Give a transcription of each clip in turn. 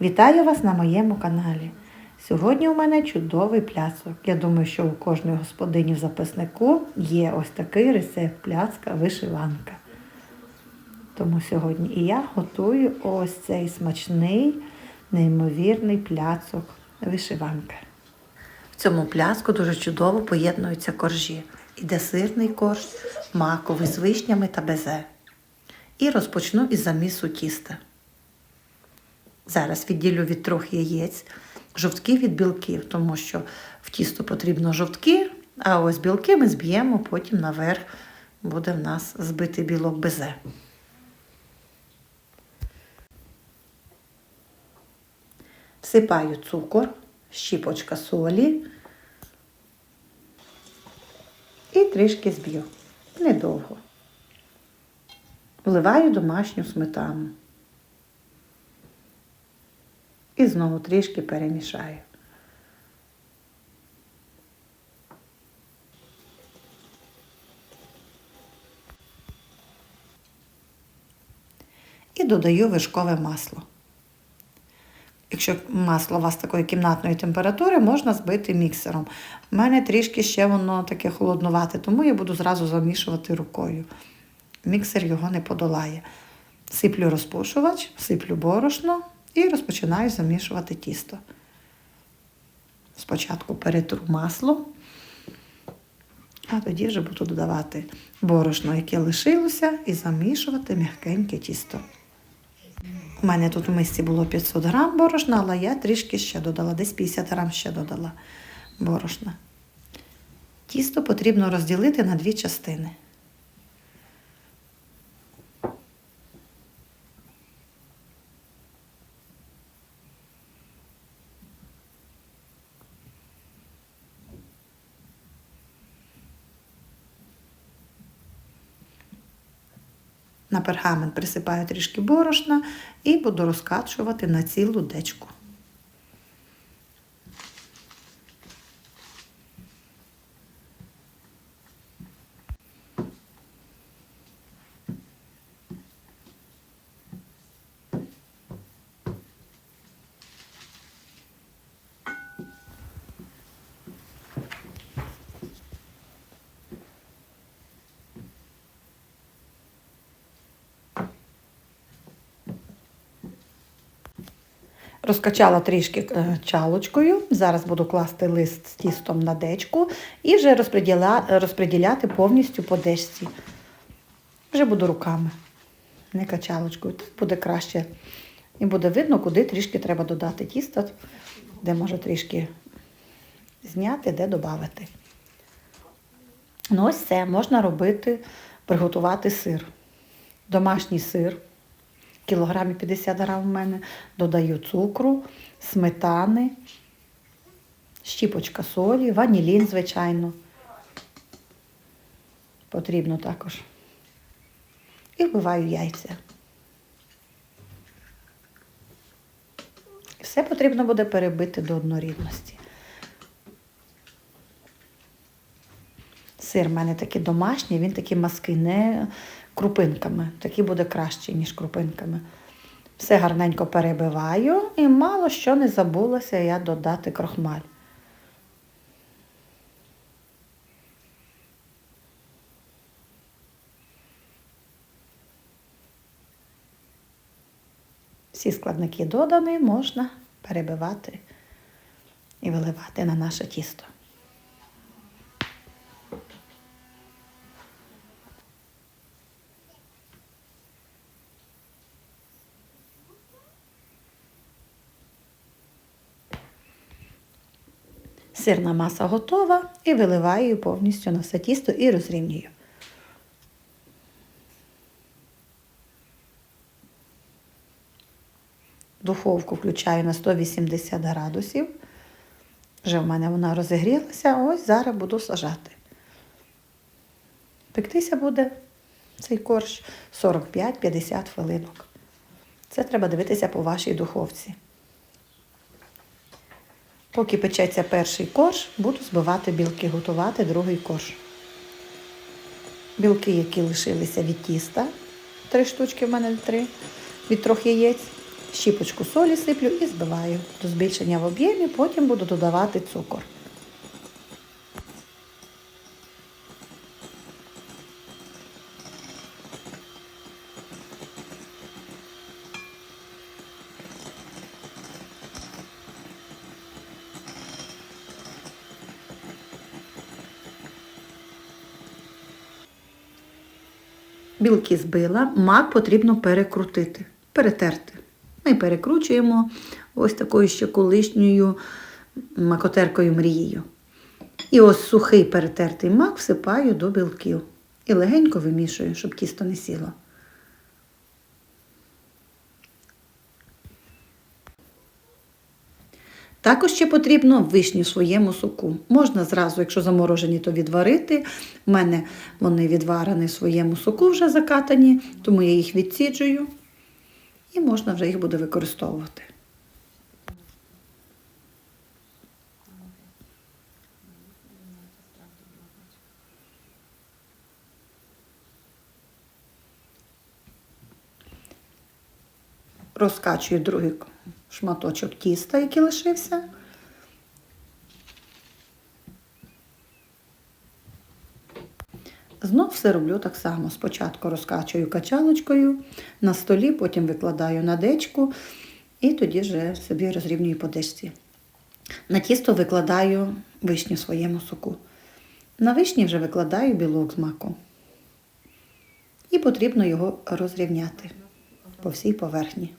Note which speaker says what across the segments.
Speaker 1: Вітаю вас на моєму каналі. Сьогодні у мене чудовий пляцок. Я думаю, що у кожної господині в записнику є ось такий рецепт пляцка вишиванка. Тому сьогодні і я готую ось цей смачний, неймовірний пляцок вишиванка. В цьому пляску дуже чудово поєднуються коржі. Іде сирний корж, маковий з вишнями та безе. І розпочну із замісу тіста. Зараз відділю від трьох яєць жовтки від білків, тому що в тісто потрібно жовтки, а ось білки ми зб'ємо, потім наверх буде в нас збитий білок безе. Всипаю цукор, щіпочка солі і трішки зб'ю. Недовго. Вливаю домашню сметану. І знову трішки перемішаю. І додаю вишкове масло. Якщо масло у вас такої кімнатної температури, можна збити міксером. У мене трішки ще воно таке холоднувате, тому я буду зразу замішувати рукою. Міксер його не подолає. Сиплю розпушувач, сиплю борошно і розпочинаю замішувати тісто. Спочатку перетру масло, а тоді вже буду додавати борошно, яке лишилося, і замішувати м'якеньке тісто. У мене тут в мисці було 500 грам борошна, але я трішки ще додала, десь 50 грам ще додала борошна. Тісто потрібно розділити на дві частини. На пергамент присипаю трішки борошна і буду розкачувати на цілу дечку. Розкачала трішки е, чалочкою. Зараз буду класти лист з тістом на дечку і вже розподіля... розподіляти повністю по дечці. Вже буду руками, не качалочкою. Так буде краще. І буде видно, куди трішки треба додати тісто, де може трішки зняти, де додати. Ну, ось це можна робити, приготувати сир. Домашній сир кілограмі 50 грам в мене, додаю цукру, сметани, щіпочка солі, ванілін, звичайно. Потрібно також. І вбиваю яйця. Все потрібно буде перебити до однорідності. Сир в мене такий домашній, він такий маски, не крупинками. Такий буде краще, ніж крупинками. Все гарненько перебиваю і мало що не забулося я додати крохмаль. Всі складники додані, можна перебивати і виливати на наше тісто. Сирна маса готова і виливаю її повністю на все тісто і розрівнюю. Духовку включаю на 180 градусів. Вже в мене вона розігрілася, ось зараз буду сажати. Пектися буде цей корж 45-50 хвилинок. Це треба дивитися по вашій духовці. Поки печеться перший корж, буду збивати білки, готувати другий корж. Білки, які лишилися від тіста, три штучки в мене три, від трьох яєць, щіпочку солі сиплю і збиваю до збільшення в об'ємі, потім буду додавати цукор. Білки збила, мак потрібно перекрутити, перетерти. Ми перекручуємо ось такою ще колишньою макотеркою мрією. І ось сухий перетертий мак всипаю до білків і легенько вимішую, щоб тісто не сіло. Також ще потрібно вишні в своєму соку. Можна зразу, якщо заморожені, то відварити. У мене вони відварені в своєму соку вже закатані, тому я їх відсіджую і можна вже їх буде використовувати. Розкачую другий шматочок тіста, який лишився. Знов все роблю так само. Спочатку розкачую качалочкою на столі, потім викладаю на дечку і тоді вже собі розрівнюю по дечці. На тісто викладаю вишню своєму соку. На вишні вже викладаю білок з маком. І потрібно його розрівняти по всій поверхні.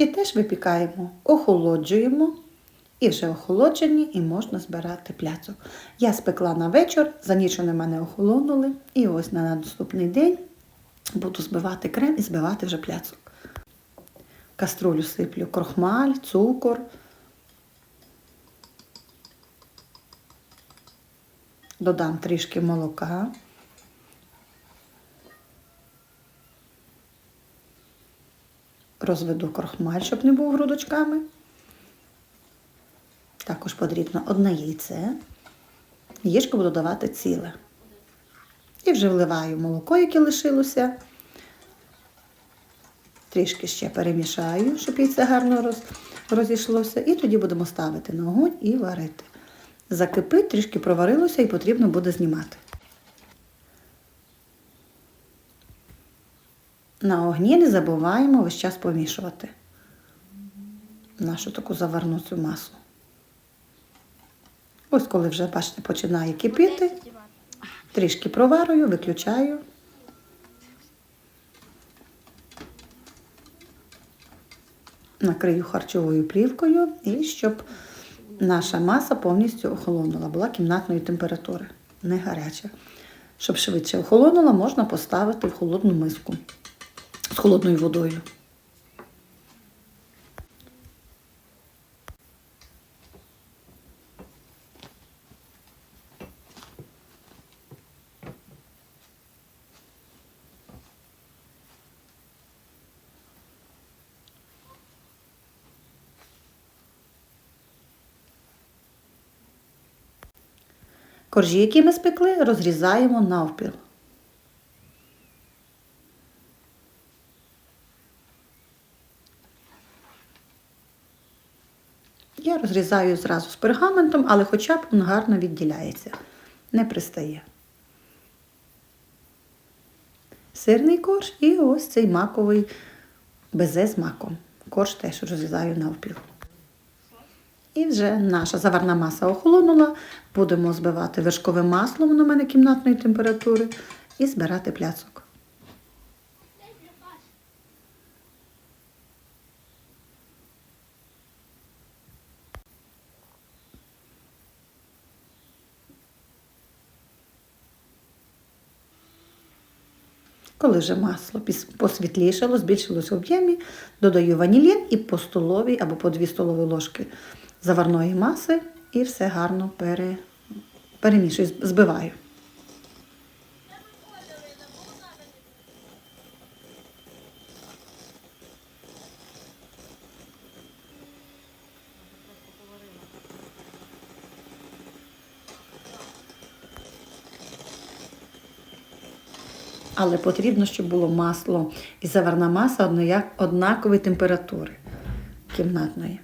Speaker 1: І теж випікаємо, охолоджуємо. І вже охолоджені, і можна збирати пляцок. Я спекла на вечір, за ніч вони мене охолонули. І ось на наступний день буду збивати крем і збивати вже пляцок. Каструлю сиплю крохмаль, цукор. Додам трішки молока. Розведу крохмаль, щоб не був грудочками. Також потрібно одне яйце. Яєчко буду давати ціле. І вже вливаю молоко, яке лишилося. Трішки ще перемішаю, щоб яйце гарно роз, розійшлося. І тоді будемо ставити на огонь і варити. Закипить, трішки проварилося і потрібно буде знімати. На огні не забуваємо весь час помішувати нашу таку заварну цю масу. Ось коли вже, бачите, починає кипіти, трішки проварую, виключаю. Накрию харчовою плівкою і щоб наша маса повністю охолонула, була кімнатної температури, не гаряча. Щоб швидше охолонула, можна поставити в холодну миску холодною водою. Коржі, які ми спекли, розрізаємо навпіл. Я розрізаю зразу з пергаментом, але хоча б він гарно відділяється, не пристає. Сирний корж і ось цей маковий безе з маком. Корж теж розрізаю навпіл. І вже наша заварна маса охолонула. Будемо збивати вершкове масло, воно в мене кімнатної температури, і збирати пляцок. Коли вже масло посвітлішало, збільшилось в об'ємі, додаю ванілін і по столовій або по 2 столові ложки заварної маси і все гарно пере, перемішую, збиваю. Але потрібно, щоб було масло і заварна маса однакової температури кімнатної.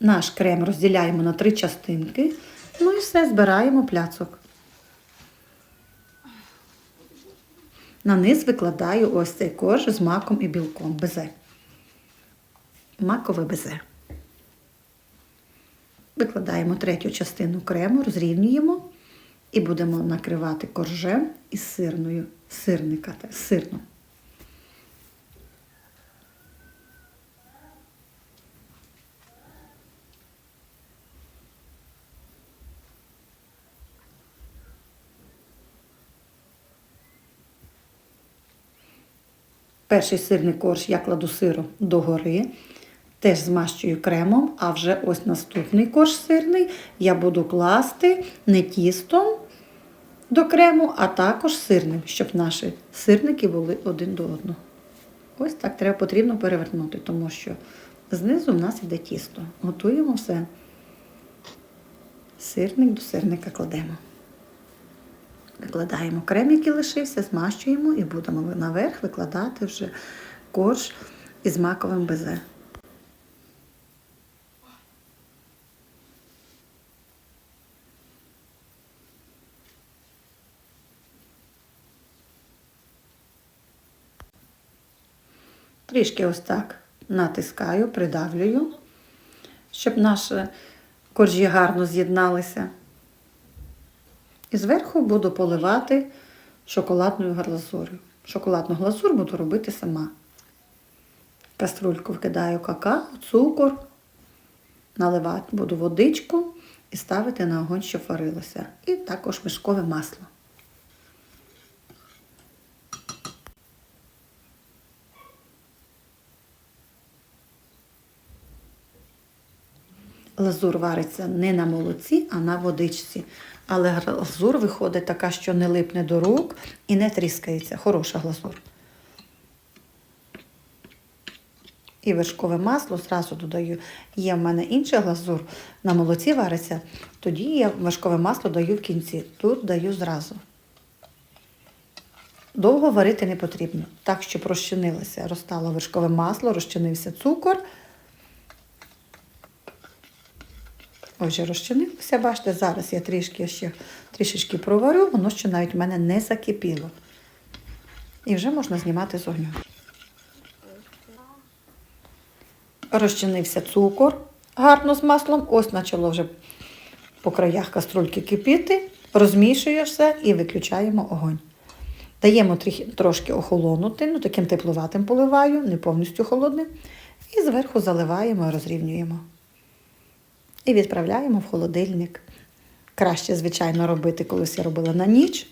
Speaker 1: Наш крем розділяємо на три частинки. Ну і все, збираємо пляцок. На низ викладаю ось цей корж з маком і білком, безе. Макове безе. Викладаємо третю частину крему, розрівнюємо і будемо накривати коржем із сирною, сирникати сирно. Перший сирний корж я кладу сиру догори, теж змащую кремом, а вже ось наступний корж сирний я буду класти не тістом до крему, а також сирним, щоб наші сирники були один до одного. Ось так треба потрібно перевернути, тому що знизу в нас йде тісто. Готуємо все. Сирник до сирника кладемо. Викладаємо крем, який лишився, змащуємо і будемо наверх викладати вже корж із маковим безе. Трішки ось так натискаю, придавлюю, щоб наші коржі гарно з'єдналися. І зверху буду поливати шоколадною глазур'ю. Шоколадну глазур буду робити сама. В Каструльку вкидаю какао, цукор, наливати буду водичку і ставити на огонь, щоб варилося. І також мишкове масло. Лазур вариться не на молоці, а на водичці. Але глазур виходить така, що не липне до рук і не тріскається. Хороша глазур. І вершкове масло зразу додаю. Є в мене інша глазур, на молоці вариться, тоді я вершкове масло даю в кінці. Тут даю зразу. Довго варити не потрібно. Так, щоб розчинилося. Розтало вершкове масло, розчинився цукор. Ось вже розчинилося, бачите, зараз я трішки ще трішечки проварю, воно ще навіть в мене не закипіло. І вже можна знімати з огню. Розчинився цукор гарно з маслом, ось почало вже по краях каструльки кипіти, розмішуєш все і виключаємо огонь. Даємо трошки охолонути, ну таким тепловатим поливаю, не повністю холодним. І зверху заливаємо і розрівнюємо. І відправляємо в холодильник. Краще, звичайно, робити, колись я робила на ніч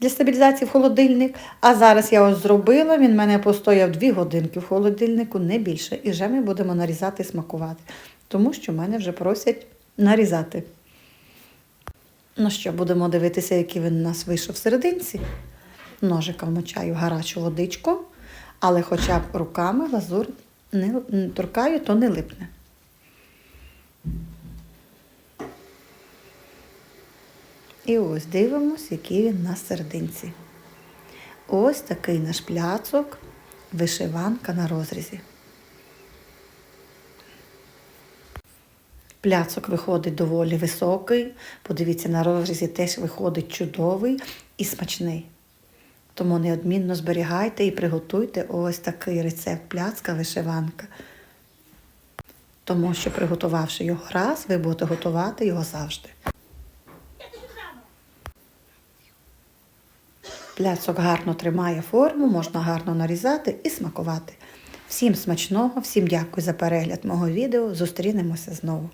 Speaker 1: для стабілізації в холодильник. А зараз я ось зробила, він в мене постояв 2 годинки в холодильнику, не більше. І вже ми будемо нарізати і смакувати. Тому що мене вже просять нарізати. Ну що, будемо дивитися, який він у нас вийшов в серединці. Ножиком вмочаю в гарячу водичку, але хоча б руками глазур не не торкаю, то не липне. І ось дивимось, який він на серединці. Ось такий наш пляцок, вишиванка на розрізі. Пляцок виходить доволі високий. Подивіться, на розрізі теж виходить чудовий і смачний. Тому неодмінно зберігайте і приготуйте ось такий рецепт пляцка вишиванка. Тому що, приготувавши його раз, ви будете готувати його завжди. Пляцок гарно тримає форму, можна гарно нарізати і смакувати. Всім смачного, всім дякую за перегляд мого відео. Зустрінемося знову.